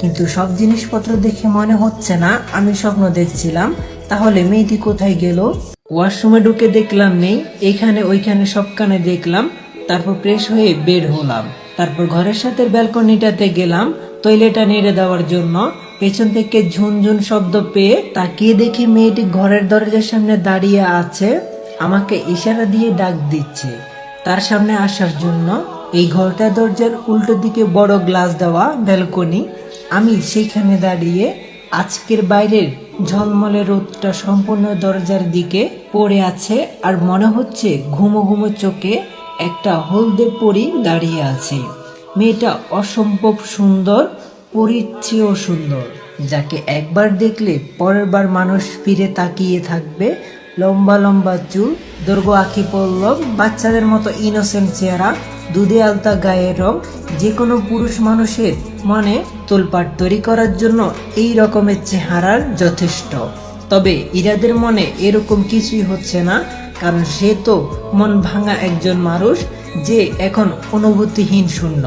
কিন্তু সব জিনিসপত্র দেখে মনে হচ্ছে না, আমি স্বপ্ন দেখছিলাম। তাহলে মেয়েটি কোথায় গেল? ওয়াশরুমে ঢুকে দেখলাম নেই, এখানে ওইখানে সবখানে দেখলাম, তারপর ফ্রেশ হয়ে বের হলাম। তারপর ঘরের সাথে ব্যালকনিটাতে গেলাম, টয়লেটটা নেড়ে দেওয়ার জন্য। পেছন থেকে ঝুনঝুন শব্দ পেয়ে তাকিয়ে দেখি মেয়েটি ঘরের দরজার সামনে দাঁড়িয়ে আছে, আমাকে ইশারা দিয়ে ডাক দিচ্ছে। তার সামনে আসার জন্য এই ঘরটা দরজার উল্টো দিকে বড় গ্লাস দেওয়া ব্যালকনি আমি সেইখানে দাঁড়িয়ে আজকের বাইরের ঝলমলে রোদটা সম্পূর্ণ দরজার দিকে পড়ে আছে আর মনে হচ্ছে ঘুমো ঘুমো চোখে একটা হলদে পরি দাঁড়িয়ে আছে। মেয়েটা অসম্ভব সুন্দর পরিচেও সুন্দর, যাকে একবার দেখলে পরের বার মানুষ ফিরে তাকিয়ে থাকবে। লম্বা লম্বা চুল, দৈর্ঘ্য আঁকি পল্লব বাচ্চাদের মতো ইনোসেন্ট চেহারা দুধে আলতা গায়ের রং যে কোনো পুরুষ মানুষের মনে তোলপাট তৈরি করার জন্য এই রকমের চেহারার যথেষ্ট। তবে ইরাদের মনে এরকম কিছুই হচ্ছে না, কারণ সে তো মন ভাঙা একজন মানুষ যে এখন অনুভূতিহীন শূন্য।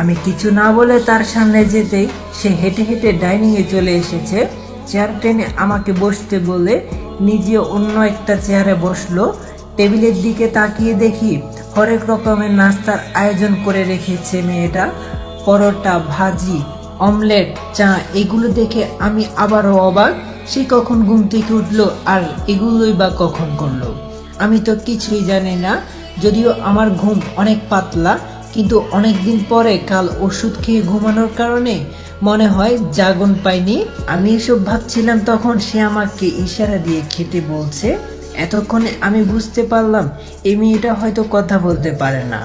আমি কিছু না বলে তার সামনে যেতেই সে হেঁটে হেঁটে ডাইনিংয়ে চলে এসেছে। চেয়ার টেনে আমাকে বসতে বলে নিজে অন্য একটা চেয়ারে বসল। টেবিলের দিকে তাকিয়ে দেখি হরেক রকমের নাস্তার আয়োজন করে রেখেছে মেয়েটা। পরোটা, ভাজি, অমলেট, চা, এগুলো দেখে আমি আবারও অবাক। সে কখন ঘুম থেকে উঠল আর এগুলোই বা কখন করল? আমি তো কিছুই জানি না। যদিও আমার ঘুম অনেক পাতলা, কিন্তু অনেক দিন পরে কাল ওষুধ খেয়ে ঘুমানোর কারণে মনে হয় জাগন পাইনি আমি এসব ভাবছিলাম তখন সে আমাকে ইশারা দিয়ে খেতে বলছে এতক্ষণে আমি বুঝতে পারলাম এই মেয়েটা হয়তো কথা বলতে পারে না।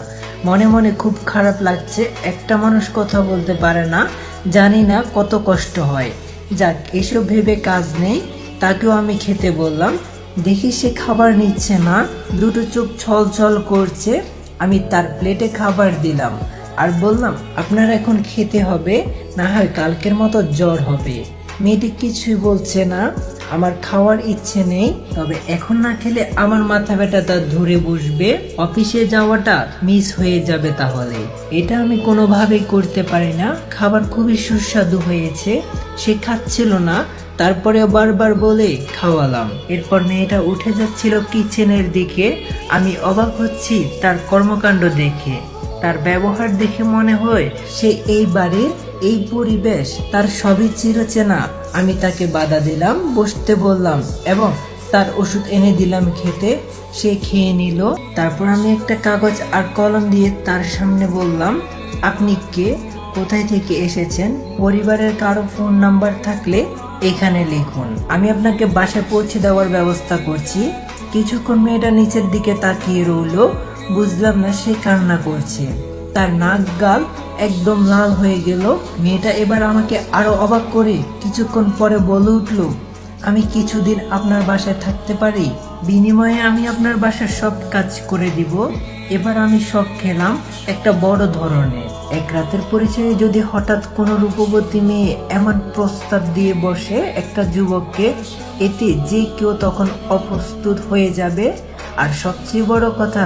মনে মনে খুব খারাপ লাগছে একটা মানুষ কথা বলতে পারে না, জানি না কত কষ্ট হয়। যাক, এসব ভেবে কাজ নেই, তাকেও আমি খেতে বললাম। দেখি সে খাবার নিচ্ছে না, দুটো চোখ ছল ছল করছে, আমি তার প্লেটে খাবার দিলাম। আর বললাম, আপনার এখন খেতে হবে, না হয় কালকের মতো জ্বর হবে। মেয়েটি কিছুই বলছে না। আমার খাওয়ার ইচ্ছে নেই, তবে এখন না খেলে আমার মাথা ব্যথাটা ধরে বসবে। অফিসে যাওয়াটা মিস হয়ে যাবে তাহলে। এটা আমি কোনোভাবেই করতে পারি না। খাবার খুবই সুস্বাদু হয়েছে, সে খাচ্ছিল না, তারপরে বারবার বলে খাওয়ালাম। এরপর মেয়েটা উঠে যাচ্ছিল কিচেনের দিকে। আমি অবাক হচ্ছি তার কর্মকাণ্ড দেখে। তার ব্যবহার দেখে মনে হয় সে এই বাড়ির এই পরিবেশ তার সবই চিরচেনা। আমি তাকে বাধা দিলাম, বসতে বললাম এবং তার ওষুধ এনে দিলাম খেতে। সে খেয়ে নিল। তারপর আমি একটা কাগজ আর কলম দিয়ে তার সামনে বললাম, আপনি কে? কোথায় থেকে এসেছেন? পরিবারের কারও ফোন নাম্বার থাকলে এখানে লিখুন। আমি আপনাকে বাসায় পৌঁছে দেওয়ার ব্যবস্থা করছি। কিছুক্ষণ মেয়েটা নিচের দিকে তাকিয়ে রইল। বুঝলাম না সে কান্না করছে। তার নাক, গাল একদম লাল হয়ে গেল। মেয়েটা এবার আমাকে আরও অবাক করে। কিছুক্ষণ পরে বলে উঠল, আমি কিছুদিন আপনার বাসায় থাকতে পারি। বিনিময়ে আমি আপনার বাসার সব কাজ করে দিব। এবার আমি সব খেলাম একটা বড় ধরনের। এক রাতের পরিচয়ে যদি হঠাৎ কোনো রূপবতী মেয়ে এমন প্রস্তাব দিয়ে বসে একটা যুবককে, এতে যে কেউ তখন অপ্রস্তুত হয়ে যাবে। আর সবচেয়ে বড় কথা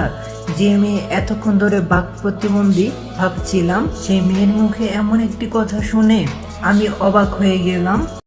যে মেয়ে এতক্ষণ ধরে বাক প্রতিবন্ধী ভাবছিলাম, সেই মেয়ের মুখে এমন একটি কথা শুনে আমি অবাক হয়ে গেলাম।